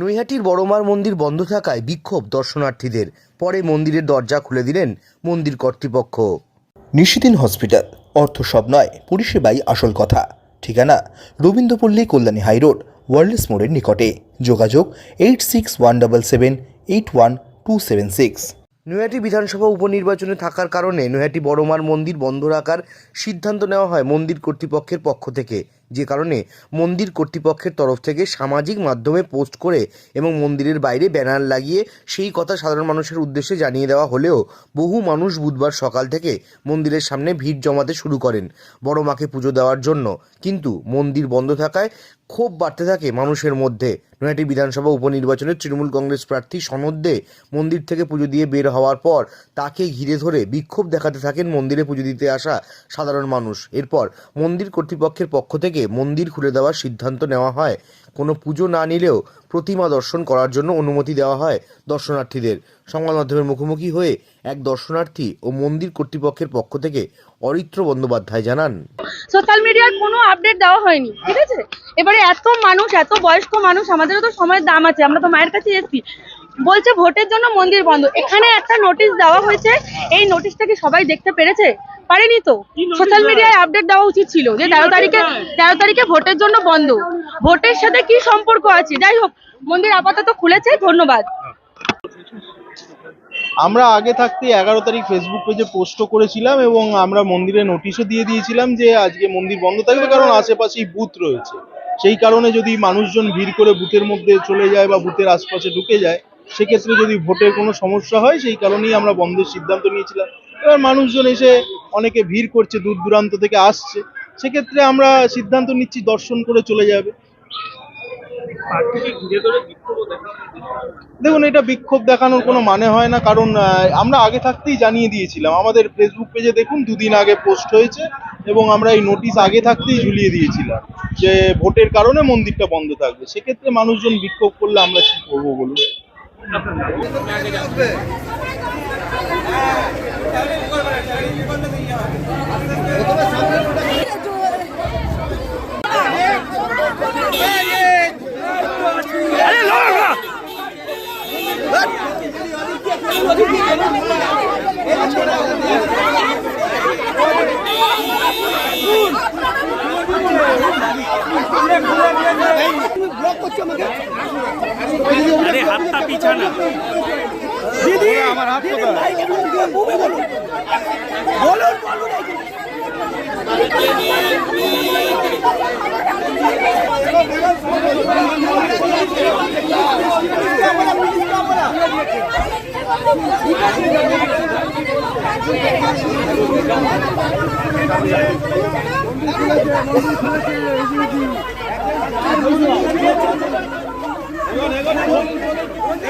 নৈহাটির বড়মার মন্দির বন্ধ থাকায় বিক্ষোভ দর্শনার্থীদের। পরে মন্দিরের দরজা খুলে দিলেন মন্দির কর্তৃপক্ষ। নিশিদিন হসপিটাল অর্থ সব নয় পরিষেবাই আসল কথা। ঠিকানা রবীন্দ্রপল্লী কল্যাণী হাইরোড ওয়ার্ল্ডস মোড়ের নিকটে। যোগাযোগ eight six one double seven eight one two seven six. Naihati বিধানসভা উপনির্বাচনে থাকার কারণে নৈহাটি বড়মার মন্দির বন্ধ রাখার সিদ্ধান্ত নেওয়া হয় মন্দির কর্তৃপক্ষের পক্ষ থেকে। যে কারণে মন্দির কর্তৃপক্ষের তরফ থেকে সামাজিক মাধ্যমে পোস্ট করে এবং মন্দিরের বাইরে ব্যানার লাগিয়ে সেই কথা সাধারণ মানুষের উদ্দেশ্যে জানিয়ে দেওয়া হলেও বহু মানুষ বুধবার সকাল থেকে মন্দিরের সামনে ভিড় জমাতে শুরু করেন। বড় মাকে পুজো দেওয়ার জন্য। কিন্তু মন্দির বন্ধ থাকায় ক্ষোভ বাড়তে থাকে মানুষের মধ্যে। নৈহাটি বিধানসভা উপনির্বাচনে তৃণমূল কংগ্রেস প্রার্থী সনদ দে মন্দির থেকে পুজো দিয়ে বের হওয়ার পর তাকে ঘিরে ধরে বিক্ষোভ দেখাতে থাকেন মন্দিরে পুজো দিতে আসা সাধারণ মানুষ। এরপর মন্দির কর্তৃপক্ষের পক্ষ থেকে মন্দির খুলে দেওয়ার সিদ্ধান্ত নেওয়া হয়। কোনো পুজো না নিলেও প্রতিমা দর্শন করার জন্য অনুমতি দেওয়া হয় দর্শনার্থীদের। সংবাদ মাধ্যমের মুখোমুখি হয়ে এক দর্শনার্থী ও মন্দির কর্তৃপক্ষের পক্ষ থেকে অরিত্র বন্দ্যোপাধ্যায় জানান। সোশ্যাল মিডিয়ার কোনো আপডেট দেওয়া হয়নি, ঠিক আছে? এবারে এত মানুষ, এত বয়স্ক মানুষ, আমাদেরও তো সময়ের দাম আছে, আমরা তো মায়ের কাছে এসেছি। বলছে ভোটের জন্য মন্দির বন্ধ। এখানে একটা নোটিশ দেওয়া হয়েছে। এই নোটিশটা কি সবাই দেখতে পেরেছে? পারেনি তো। সোশ্যাল মিডিয়ায় আপডেট দেওয়া? উচিত ছিল যে তেরো তারিখে তেরো তারিখে ভোটের জন্য বন্ধ। ভোটের সাথে কি সম্পর্ক আছে? যাই হোক মন্দির আপাতত খুলেছে। ধন্যবাদ। আমরা আগে থাকতে এগারো তারিখ ফেসবুক পেজে পোস্টও করেছিলাম এবং আমরা মন্দিরে নোটিশও দিয়ে দিয়েছিলাম যে আজকে মন্দির বন্ধ থাকবে কারণ আশেপাশেই বুথ রয়েছে। সেই কারণে যদি মানুষজন ভিড় করে বুথের মধ্যে চলে যায় বা বুথের আশপাশে ঢুকে যায় সেক্ষেত্রে যদি ভোটের কোনো সমস্যা হয়, সেই কারণেই আমরা বন্ধের সিদ্ধান্ত নিয়েছিলাম। এবার মানুষজন এসে অনেকে ভিড় করছে, দূর দূরান্ত থেকে আসছে। সেক্ষেত্রে আমরা সিদ্ধান্ত নিচ্ছি দর্শন করে চলে যাবে। দেখুন, এটা বিক্ষোভ দেখানোর কোনো মানে হয় না, কারণ আমরা আগে থাকতেই জানিয়ে দিয়েছিলাম। আমাদের ফেসবুক পেজে দেখুন, দুদিন আগে পোস্ট হয়েছে এবং আমরা এই নোটিশ আগে থাকতেই ঝুলিয়ে দিয়েছিলাম যে ভোটের কারণে মন্দিরটা বন্ধ থাকবে। সেক্ষেত্রে মানুষজন বিক্ষোভ করলে আমরা কি করব বলুন? আপনার আরে হাতটা পিছানা